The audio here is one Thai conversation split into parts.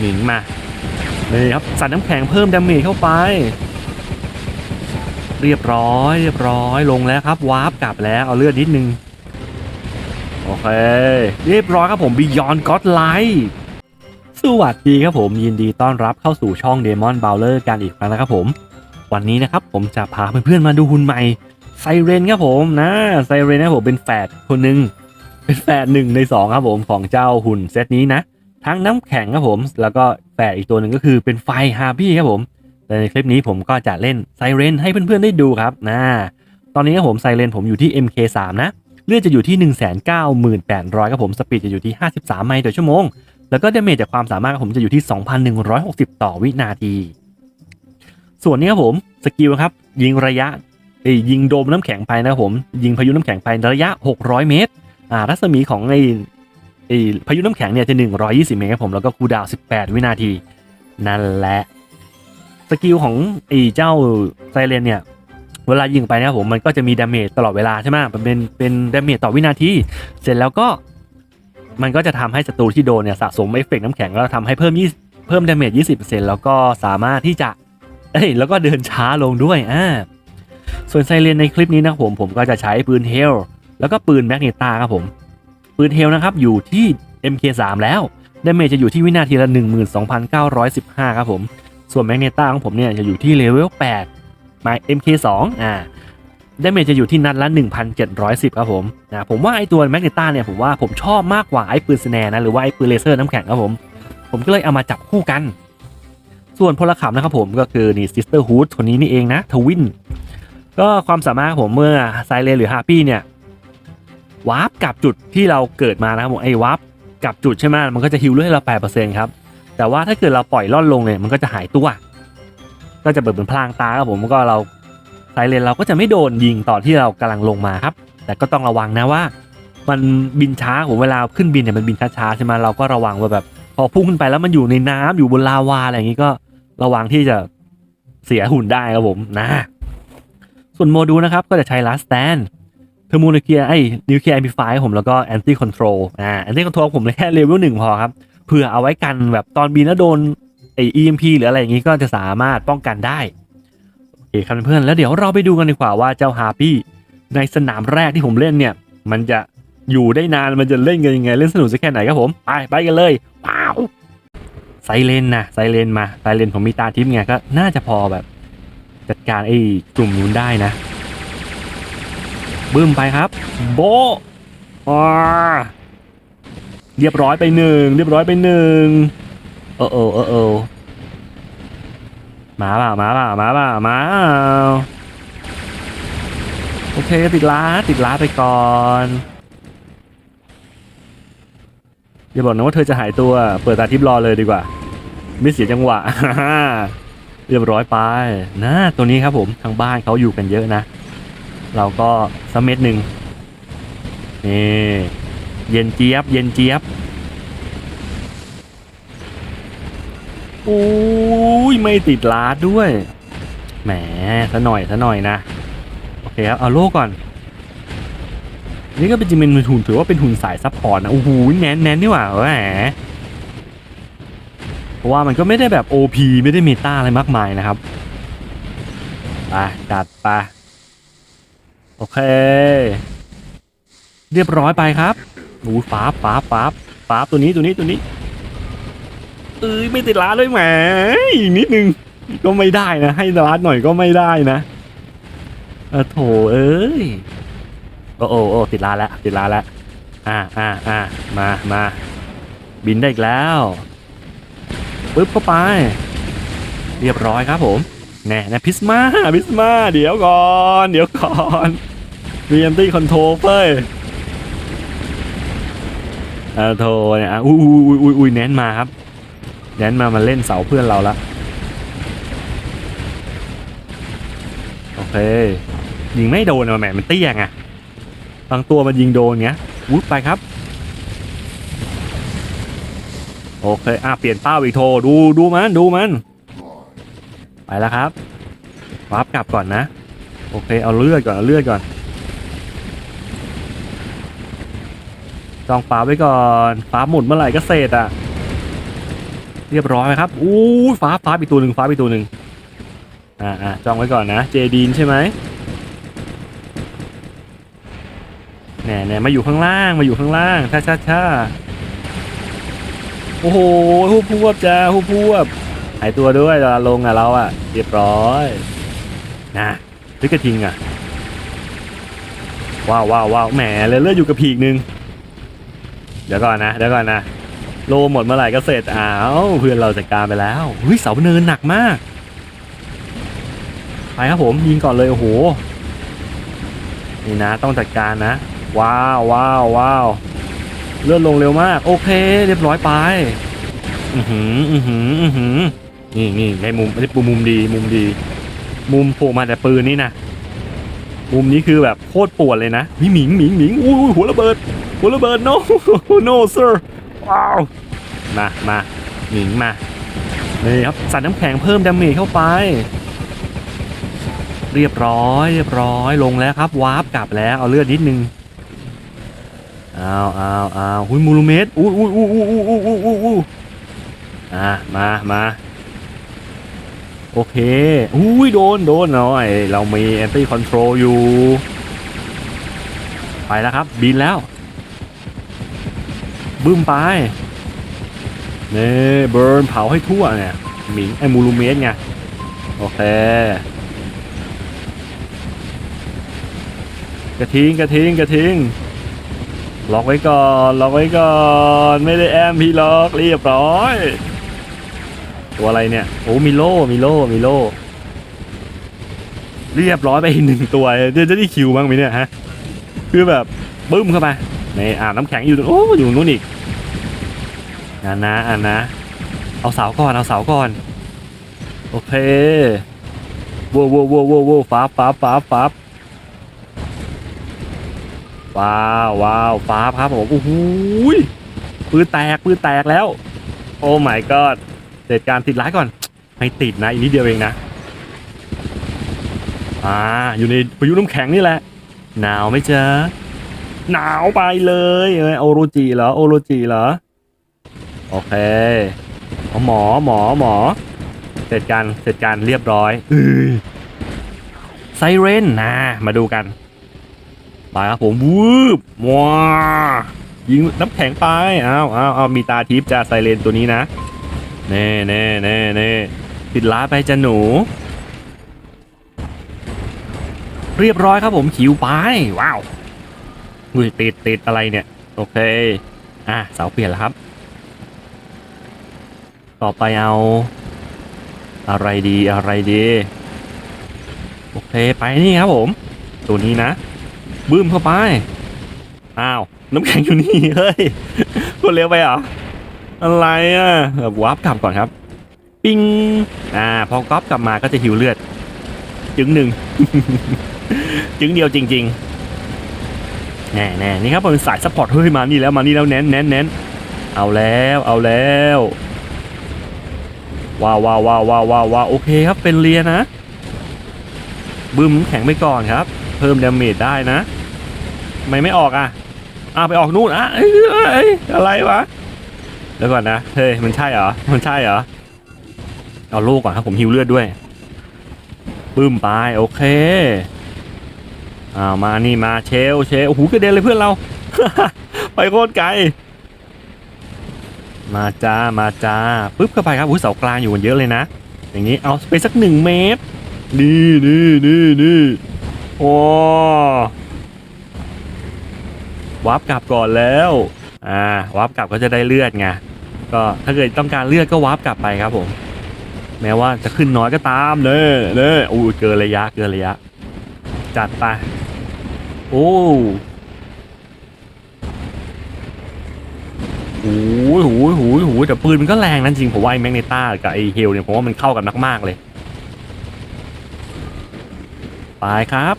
หนิงมานี่ครับสัตว์น้ำแข็งเพิ่มดาเมจเข้าไป เรียบร้อย เรียบร้อยลงแล้วครับวาร์ปกลับแล้วเอาเลือดนิดนึง โอเค เรียบร้อยครับผม Beyond God Light สวัสดีครับผมยินดีต้อนรับเข้าสู่ช่อง Demon Bowler กันอีกครั้งนะครับผม วันนี้นะครับผมจะพาเพื่อนๆมาดูหุ่นใหม่ไซเรนครับผมนะไซเรนนะผมเป็นแฝดคนหนึ่งเป็นแฝดหนึ่งในสองครับผมของเจ้าหุ่นเซตนี้นะ ทั้งน้ำแข็งครับผม แล้วก็แฝดอีกตัวหนึ่งก็คือเป็นไฟฮาร์บี้ครับผมแต่ในคลิปนี้ผมก็จะเล่นไซเรนให้เพื่อนๆได้ดูครับนะตอนนี้ครับผมไซเรนผมอยู่ที่ MK3 นะเลือดจะอยู่ที่ 198,800ครับผมสปีดจะอยู่ที่ 53 ไมล์ต่อชั่วโมง แล้วก็ดเมจจากความสามารถผมจะอยู่ที่ 2,160 ต่อวินาที ส่วนนี้ครับผมสกิลครับยิงระยะเอ้ยิงโดมน้ำแข็งไปนะครับผม ยิงพายุน้ำแข็งไประยะ 600 เมตรอ่ารัศมีของไอ้ ไอพายุน้ำแข็งเนี่ยจะ 120 เมตรครับผมแล้วก็คูดาว 18 วินาที นั่นแหละ สกิลของไอ้เจ้าไซเรนเนี่ยเวลายิงไปนะครับผมมันก็จะมีดาเมจตลอดเวลาใช่ไหมมันเป็นเป็นดาเมจต่อวินาที เสร็จแล้วก็มันก็จะทำให้ศัตรูที่โดนเนี่ยสะสมเอฟเฟกต์น้ำแข็งแล้วทำให้เพิ่ม20เพิ่มดาเมจ20%แล้วก็สามารถที่จะเอ้ยแล้วก็เดินช้าลงด้วยอ่าส่วนไซเรนในคลิปนี้นะผมผมก็จะใช้ปืนเฮลแล้วก็ปืนแมกเนตาครับผม ปืนเฮลนะครับอยู่ที่ MK3 แล้วดาเมจจะอยู่ที่วินาทีละ 12,915 ครับผม ส่วนแมกเนต้าของผมเนี่ยจะอยู่ที่เลเวล8มา MK2 อ่าดาเมจจะอยู่ที่นัดละ 1,710 ครับผมนะผมว่าไอตัวแมกเนต้าเนี่ยผมว่าผมชอบมากกว่าไอปืนสแนนะหรือว่าไอปืนเลเซอร์น้ำแข็งครับผม ผมก็เลยเอามาจับคู่กัน ส่วนพลขับนะครับผมก็คือนี่ซิสเตอร์ฮูดคนนี้นี่เองนะทวินก็ความสามารถผมเมื่อไซเลนหรือฮาร์ปี้เนี่ย วาร์ปกลับจุดที่เราเกิดมานะครับผมไอ้วาร์ปกลับจุดใช่ไหมมันก็จะฮิลเลือดให้เรา8%ครับแต่ว่าถ้าเกิดเราปล่อยล่อนลงเนี่ยมันก็จะหายตัว ก็จะเปิดเป็นพลางตาครับผมก็เราไซเลนเราก็จะไม่โดนยิงตอนที่เรากำลังลงมาครับ แต่ก็ต้องระวังนะว่า มันบินช้าผมเวลาขึ้นบินเนี่ยมันบินช้าๆใช่ไหมเราก็ระวังว่าแบบ พอพุ่งขึ้นไปแล้วมันอยู่ในน้ำอยู่บนลาวาอะไรอย่างนี้ก็ระวังที่จะเสียหุ่นได้ครับผมนะ ส่วนโมดูลนะครับก็จะใช้ last stand เทอร์โมนิเคียไอ้นิวเคลียร์แอมพลิฟายผมแล้วก็แอนตี้คอนโทรลอ่าแอนตี้คอนโทรลผมเลยแค่เลเวลหนึ่งพอครับเพื่อเอาไว้กันแบบตอนบินแล้วโดนไอ้ EMP หรืออะไรอย่างนี้ก็จะสามารถป้องกันได้ โอเคครับเพื่อนแล้วเดี๋ยวเราไปดูกันดีกว่าว่าเจ้าฮาร์ปี้ในสนามแรกที่ผมเล่นเนี่ย มันจะอยู่ได้นานมันจะเล่นกันยังไง เล่นสนุกสักแค่ไหนครับผม ไปไปกันเลยว้าวไซเลนนะไซเลนมาไซเลนผมมีตาทิพย์ไงก็น่าจะพอแบบ จัดการไอ้กลุ่มนู้นได้นะ บึ้มไปครับ โบอ่าเรียบร้อยไปหนึ่งเรียบร้อยไปหนึ่งเออเออเออเออมาเปล่ามาเปล่ามาเปล่ามาเปล่าโอเคติดล้าติดล้าไปก่อนอย่าบอกนะว่าเธอจะหายตัวเปิดตาทิพย์รอเลยดีกว่า ไม่เสียจังหวะเรียบร้อยไปนะตัวนี้ครับผมทางบ้านเขาอยู่กันเยอะนะ เราก็สักเม็ดหนึ่งนี่เย็นเจี๊ยบ เย็นเจี๊ยบอุ้ยไม่ติดลาดด้วย แหมซะหน่อยซะหน่อยนะ โอเคครับ เอาโลก่อน นี่ก็เป็นจริงเป็นหุ่นถือว่าเป็นหุ่นสายซัพพอร์ตนะโอ้โหแน่นแน่นนี่หว่าแหมเพราะว่ามันก็ไม่ได้แบบ OP ไม่ได้เมตาอะไรมากมายนะครับไปจัดไป โอเค เรียบร้อยไปครับหนูฟ้าฟ้าฟ้าฟ้าตัวนี้ตัวนี้ตัวนี้เอ้ยไม่ติดร้าเลยแหมอีกนิดนึงก็ไม่ได้นะ ให้ร้าหน่อยก็ไม่ได้นะเออโถเอ้ยโอ้โอ้โอ้ติดร้าแล้วติดร้าแล้วอ่าอ่าอ่ามามาบินได้อีกแล้วปึ๊บเข้าไป เรียบร้อยครับผมแน่นะพิสมาพิสมาเดี๋ยวก่อน เดี๋ยวก่อน มีแอันตี้คอนโทรลเฟ้ยเออโทรเนี่ยอุ้ยอุ้ยอุ้ยอุ้ยแนนมาครับแนนมามาเล่นเสาเพื่อนเราละโอเค ยิงไม่โดนอะแหมมันเตี้ยไงบางตัวมันยิงโดนเงี้ยวุ้บไปครับ โอเค อะ เปลี่ยนเป้าอีกโทรดูดูมันดูมัน ไปแล้วครับวาร์ปกลับก่อนนะ โอเค เอาเลือดก่อน เอาเลือดก่อน จองฟ้าไว้ก่อนฟ้าหมุนเมื่อไหร่ก็เสร็จอะ เรียบร้อยครับอู้ฟ้าฟ้าอีกตัวหนึ่งฟ้าอีกตัวหนึ่งอ่าอ่าจองไว้ก่อนนะเจดีนใช่ไหมแน่แน่มาอยู่ข้างล่างมาอยู่ข้างล่างช่าช่าช่าโอ้โหผู้พวบจ้าผู้พวบหายตัวด้วยเวลาลงอะเราอะ เรียบร้อยนะพิกระทิงอะว้าวว้าวว้าวแหมเลยเลือดอยู่กับพีกหนึ่ง เดี๋ยวก่อนนะเดี๋ยวก่อนนะโลหมดเมื่อไหร่ก็เสร็จอ้าวเพื่อนเราจัดการไปแล้วเฮ้ยเสาเนินหนักมากไปครับผมยิงก่อนเลยโอ้โหนี่นะต้องจัดการนะ ว้าวว้าวว้าวเลื่อนลงเร็วมาก โอเค เรียบร้อยไปอือหืออือหืออือหือนี่นี่ในมุมไม่มุมดีมุมดี มุมโผล่มาแต่ปืนนี่นะมุมนี้คือแบบโคตรปวดเลยนะมีหมิงหมิงหมิงอุ้ยหัวระเบิด หัวระเบิด no no sir ว้าวมามาหมิงมานี่ครับสัตว์น้ำแข็งเพิ่มดาเมจเข้าไป เรียบร้อย เรียบร้อยลงแล้วครับวาร์ปกลับแล้วเอาเลือดนิดนึงเอาเอาเอาวหุยมูลูเมตอู้อู้อู้อู้อู้อู้อู้อู้อะมามาโอเคอุ้ยโดนโดนหน่อย เรามีแอนตี้คอนโทรลอยู่ ไปแล้วครับ บินแล้ว บึ้มไปเน่เบิร์นเผาให้ทั่วเนี่ยหมิงไอ้มูลูเมสไงโอเคกระทิงกระทิงกระทิงล็อกไว้ก่อนล็อกไว้ก่อนไม่ได้แอมพี่ล็อกเรียบร้อย ตัวอะไรเนี่ยโอ้มีโลมีโลมีโลเรียบร้อยไปอีกหนึ่งตัวเดี๋ยวจะได้คิวบ้างไหมเนี่ยฮะคือแบบบึ้มเข้าไป ในอ่าน้ำแข็งอยู่ตรงโอ้อยู่นู้นอีกอ่านะอ่านะ เอาเสาก่อนเอาเสาก่อน โอเคว้าวว้าวว้าวว้าวว้าวฟ้าฟ้าฟ้าฟ้าว้าวว้าวฟ้าครับผมโอ้โหปืนแตกปืนแตกแล้ว โอ้ my god เหตุการณ์ติดร้ายก่อน ไม่ติดนะอีกนิดเดียวเองนะอ่าอยู่ในพายุน้ำแข็งนี่แหละ หนาวไหมจ๊ะ หนาวไปเลยเอ้ยโอโรจิเหรอโอโรจิเหรอโอเคเอาหมอหมอหมอ เสร็จกันเสร็จกันเรียบร้อยไซเรนนะมาดูกันไปครับผมวืบว้ายิงน้ำแข็งไปอ้าวอ้าวอ้าวมีตาทิพย์จ้าไซเรนตัวนี้นะเน่เน่เน่เน่ติดล้าไปจ้ะหนู เรียบร้อยครับผมคิวไปว้าว อุ้ยติดติดอะไรเนี่ย โอเค อะเสาเปลี่ยนแล้วครับ ต่อไปเอา อะไรดีอะไรดี โอเคไปนี่ครับผม ตัวนี้นะบึ้มเข้าไป อ้าว น้ำแข็งอยู่นี่ เฮ้ยกดเร็วไปเหรอ อะไรอะแบบวาร์ปกลับก่อนครับ ปิ้ง อ่า พอก๊อปกลับมาก็จะหิวเลือด จึงหนึ่ง จึงเดียวจริง ๆ แน่แน่นี่ครับเป็นสายสปอร์ตเฮ้ยมานี่แล้วมานี่แล้วเน้นเน้นเน้นเอาแล้วเอาแล้วว้าวว้าวว้าวว้าวว้าววาโอเคครับเป็นเรียนะบึ้มแข็งไปก่อนครับ เพิ่มดาเมจได้นะทำไมไม่ออกอะอ้าวไปออกนู่นอะเอ้ยเอ้ยเอ้ยอะไรวะเดี๋ยวก่อนนะเฮ้ยมันใช่เหรอมันใช่เหรอเอาลูกก่อนครับผมฮิวเลือดด้วยบึ้มไปโอเค อ้าวมานี่มาเชลเชลโอ้โหกระเด็นเลยเพื่อนเรา ไปโคตรไกล มาจ้ามาจ้าปุ๊บเข้าไปครับอุ้ยเสากลางอยู่กันเยอะเลยนะ อย่างนี้เอาไปสักหนึ่งเมตรนี่นี่นี่นี่โอ้วาร์ปกลับก่อนแล้วอ่าวาร์ปกลับก็จะได้เลือดไงก็ถ้าเกิดต้องการเลือดก็วาร์ปกลับไปครับผม แม้ว่าจะขึ้นน้อยก็ตามเน่เน่อู้เกินระยะเกินระยะ จัดไป โอ้โหูยหูยหูยหูยแต่ปืนมันก็แรงนั่นจริงผมว่าไอ้แมกเนต้ากับไอ้เฮลเนี่ยผมว่ามันเข้ากันมากๆเลย ไปครับ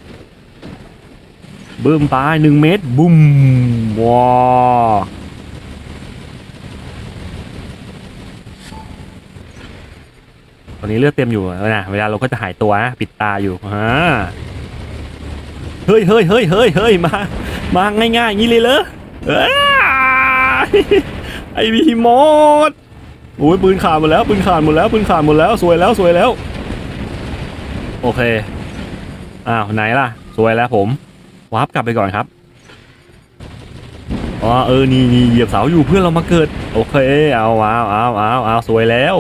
บึ้มไปหนึ่งเมตรบุ้มว้าตอนนี้เลือดเต็มอยู่นะเวลาเราก็จะหายตัวนะปิดตาอยู่ฮะ เฮ้ยเฮ้ยเฮ้ยเฮ้ยเฮ้ยมา มาง่ายๆอย่างนี้เลยเหรอเอ้ยไอวีโมดโอ้ยปืนขาดหมดแล้วปืนขาดหมดแล้วปืนขาดหมดแล้วสวยแล้วสวยแล้ว โอเคอ้าวไหนล่ะ สวยแล้วผมวาร์ปกลับไปก่อนครับอ๋อเออนี่นี่เหยียบเสาอยู่เพื่อนเรามาเกิด โอเคเอาเอาเอาเอาเอาสวยแล้ว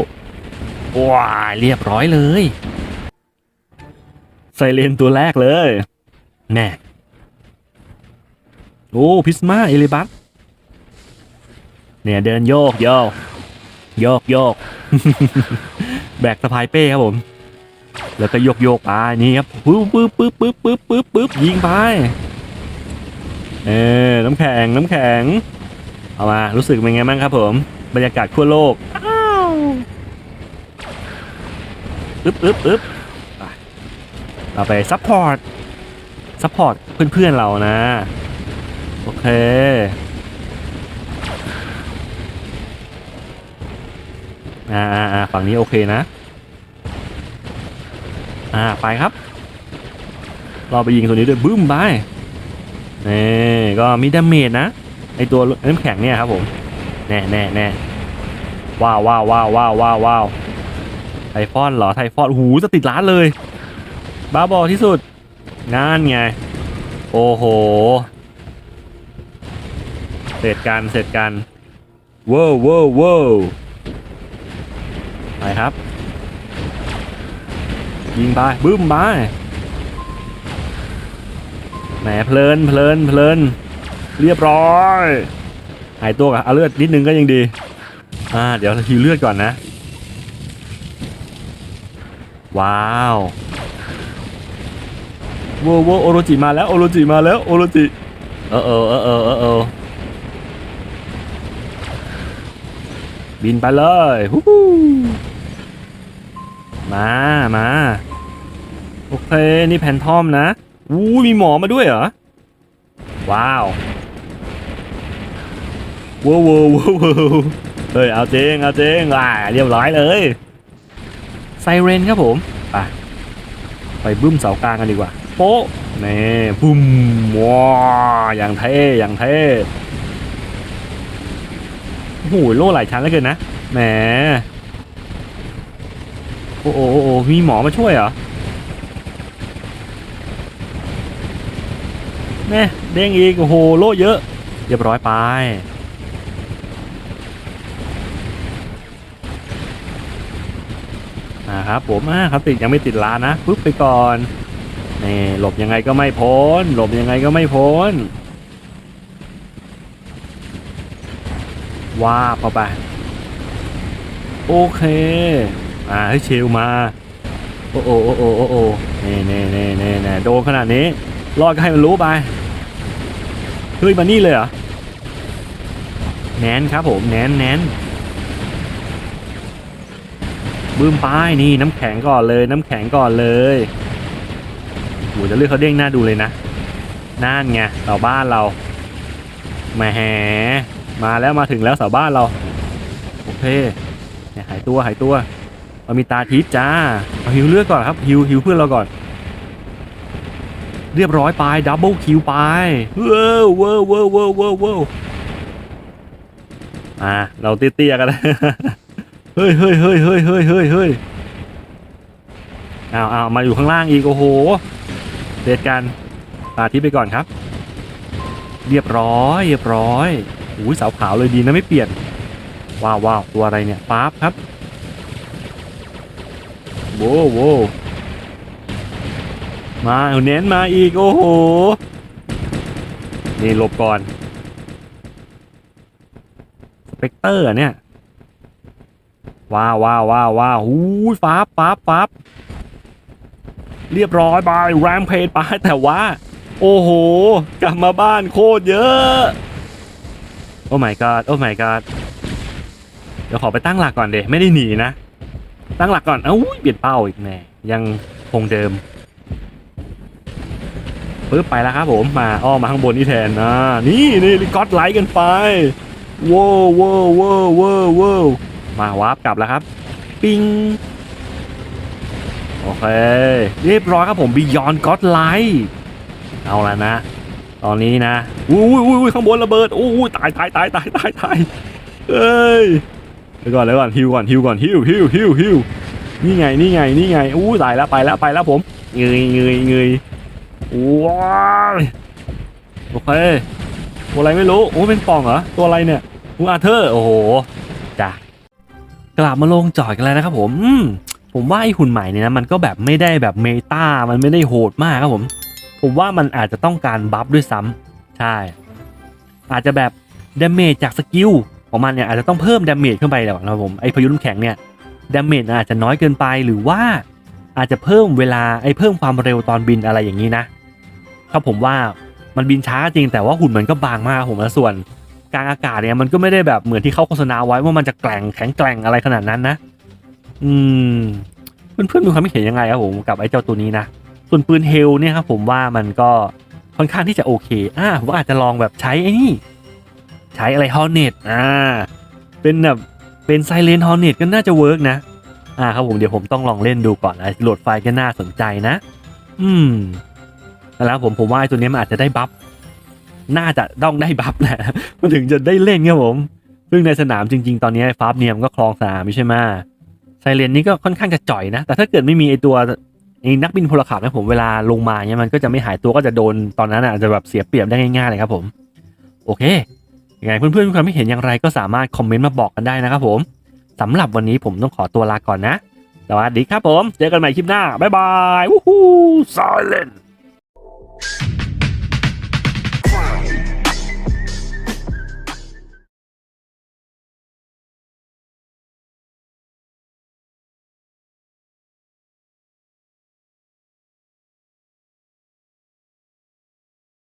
ว้าเรียบร้อยเลยไซเลนตัวแรกเลย แน่ โอ้พิสมาเอลิบัสเนี่ยเดินโยกโยกโยกโยกแบกสะพายเป้ครับผม แล้วก็โยกโยกไปนี่ครับปึ๊บปึ๊บปึ๊บปึ๊บปึ๊บปึ๊บปึ๊บยิงไปเออน้ำแข็งน้ำแข็ง เอามารู้สึกเป็นไงบ้างครับผม บรรยากาศทั่วโลกปึ๊บปึ๊บปึ๊บไปเราไปซัพพอร์ต ซัพพอร์ตเพื่อนๆเรานะ โอเค อ่าอ่าฝั่งนี้โอเคนะ อ่า ไปครับ เราไปยิงตัวนี้ด้วยบึ้มไปนี่ก็มีดาเมจนะไอตัวน้ำแข็งเนี่ยครับผมแน่แน่แน่ว้าวว้าวว้าวว้าวว้าวว้าวไทฟอนเหรอไทฟอนหูจะติดล้านเลย บ้าบอที่สุด งานไง โอ้โห เสร็จกันเสร็จกันว้าวว้าวว้าวไปครับ ยิงไปบึ้มไปแหมเพลินเพลินเพลินเรียบร้อยหายตัวกับเอาเลือดนิดนึงก็ยังดี อ่า เดี๋ยวฮิวเลือดก่อนนะ ว้าว โว้วโวโอโรจิมาแล้วโอโรจิมาแล้วโอโรจิเออเออเออเออเออบินไปเลยฮู้มามาโอเค นี่แพนทอมนะอู้มีหมอมาด้วยเหรอว้าวว้าวว้าวว้าวว้าวเฮ้ย เอาเจงเอาเจงอ่าเรียบร้อยเลย ไซเรนครับผม ไป ไปบึ้มเสากลางกันดีกว่า โป๊ะนี่บุ้มว้าอย่างเท่อย่างเท่โอ้โหโล่หลายชั้นแล้วเกินนะแหมโอ้โหโอมีหมอมาช่วยเหรอแน่เด้งอีกโอ้โหโล่เยอะ เรียบร้อยไปนะครับผมอ่าครับติดยังไม่ติดลานนะปึ๊บไปก่อน นี่หลบยังไงก็ไม่พ้น หลบยังไงก็ไม่พ้นว้าบเข้าไป โอเค อ่าให้เชลมา โอ้โอโอ้โอโอ้โอนี่นี่นี่นี่นี่โดนขนาดนี้ รอดก็ให้มันรู้ไป เฮ้ยมานี่เลยเหรอ แนนครับผม แนนแนนบืมป้ายนี่น้ำแข็งก่อนเลย น้ำแข็งก่อนเลย หจะเลือกเขาเด้งหน้าดูเลยนะนั่นไงเสาบ้านเราแหมมาแล้วมาถึงแล้วเสาบ้านเราโอเคเนี่ยหายตัวหายตัวเรามีตาทิพย์จ้าเอาฮิวเลือกก่อนครับฮิวฮิวเพื่อนเราก่อน เรียบร้อยไปดับเบิลคิวไปว้าวว้าวว้าวว้าวว้าวว้อ่าเราเตี้ยๆกันเฮ้ยเฮ้ยเฮ้ยเฮ้ยเฮ้ยเฮ้ยเฮ้ยเอาเอามาอยู่ข้างล่างอีกโอ้โห เด็ดกันตาทิพย์ไปก่อนครับ เรียบร้อย เรียบร้อยอุ้ยสาวขาวเลยดีนะไม่เปลี่ยน ว้าวว้าวตัวอะไรเนี่ยป๊าบครับโว้โวมาเน้นมาอีก โอ้โห นี่หลบก่อนสเปกเตอร์เนี่ยว้าวว้าวว้าวว้าวหูฟ้าฟ้าบฟ้าบ เรียบร้อยไปแรมเพจไปแต่ว่า โอ้โห กลับมาบ้านโคตรเยอะ โอ้ my god โอ้ my god เดี๋ยวขอไปตั้งหลักก่อนเดไม่ได้หนีนะ ตั้งหลักก่อน เอ้าเปลี่ยนเป้าอีกแน่ยังคงเดิมปึ๊บไปแล้วครับผมมาอ้อมมาข้างบนนี่แทนนะนี่นี่ก็อดไลค์กันไปว้าวว้าวว้าวว้าวว้าวมา วาร์ปกลับแล้วครับ ปิง โอเค เรียบร้อยครับผมบิยอนก็อดไลค์เอาละนะ ตอนนี้นะอุ้ยอุ้ยข้างบนระเบิดอุ้ยตายตายตายตายตายตายเอ้ยเดี๋ยวก่อนเดี๋ยวก่อนฮิวก่อนฮิวก่อนฮิวฮิวฮิวฮิวนี่ไงนี่ไงนี่ไงอู้ตายแล้วไปแล้วไปแล้วผมเงยเงยเงยว้ายโอเคตัวอะไรไม่รู้โอ้เป็นปองเหรอตัวอะไรเนี่ยอูอาเธอร์โอ้โหจ้ะกลับมาลงจอดกันแล้วนะครับผมอืม ผมว่าไอหุ่นใหม่เนี่ยนะมันก็แบบไม่ได้แบบเมตามันไม่ได้โหดมากครับผม ผมว่ามันอาจจะต้องการบัฟด้วยซ้ำใช่ อาจจะแบบดาเมจจากสกิลของมันเนี่ยอาจจะต้องเพิ่มดาเมจขึ้นไปแล้วนะครับผมไอพายุน้ำแข็งเนี่ยดาเมจอาจจะน้อยเกินไปหรือว่าอาจจะเพิ่มเวลาไอเพิ่มความเร็วตอนบินอะไรอย่างนี้นะครับผมว่ามันบินช้าจริงแต่ว่าหุ่นมันก็บางมากครับผมแล้วส่วนกลางอากาศเนี่ยมันก็ไม่ได้แบบเหมือนที่เขาโฆษณาไว้ว่ามันจะแกร่งแข็งแกร่งอะไรขนาดนั้นนะ อืม เพื่อนๆมีความคิดเห็นยังไงครับผมกับไอ้เจ้าตัวนี้นะ ส่วนปืนเฮลเนี่ยครับผมว่ามันก็ค่อนข้างที่จะโอเค อ่าผมอาจจะลองแบบใช้ไอ้นี่ใช้อะไรฮอร์เน็ตอ่า เป็นแบบเป็นไซเลนฮอร์เน็ตก็น่าจะเวิร์กนะ อ่าครับผมเดี๋ยวผมต้องลองเล่นดูก่อนนะโหลดไฟล์ก็น่าสนใจนะ อืมแล้วผมผมว่าไอ้ตัวนี้มันอาจจะได้บัฟน่าจะต้องได้บัฟแหละมันถึงจะได้เล่นครับผม ซึ่งในสนามจริง ๆ ตอนนี้ไอ้ฟาบเนียมก็คลองสนามใช่ไหม ไซเรนนี่ก็ค่อนข้างจะจ่อยนะ แต่ถ้าเกิดไม่มีไอตัวไอนักบินพลขับนะผมเวลาลงมาเนี่ยมันก็จะไม่หายตัวก็จะโดนตอนนั้นอาจจะแบบเสียเปรียบได้ง่ายๆเลยครับผม โอเคยังไงเพื่อนๆมีความเห็นอย่างไรก็สามารถคอมเมนต์มาบอกกันได้นะครับผมสำหรับวันนี้ผมต้องขอตัวลาก่อนนะสวัสดีครับผม เจอกันใหม่คลิปหน้า บ๊ายบาย วู้ฮู้ไซเลน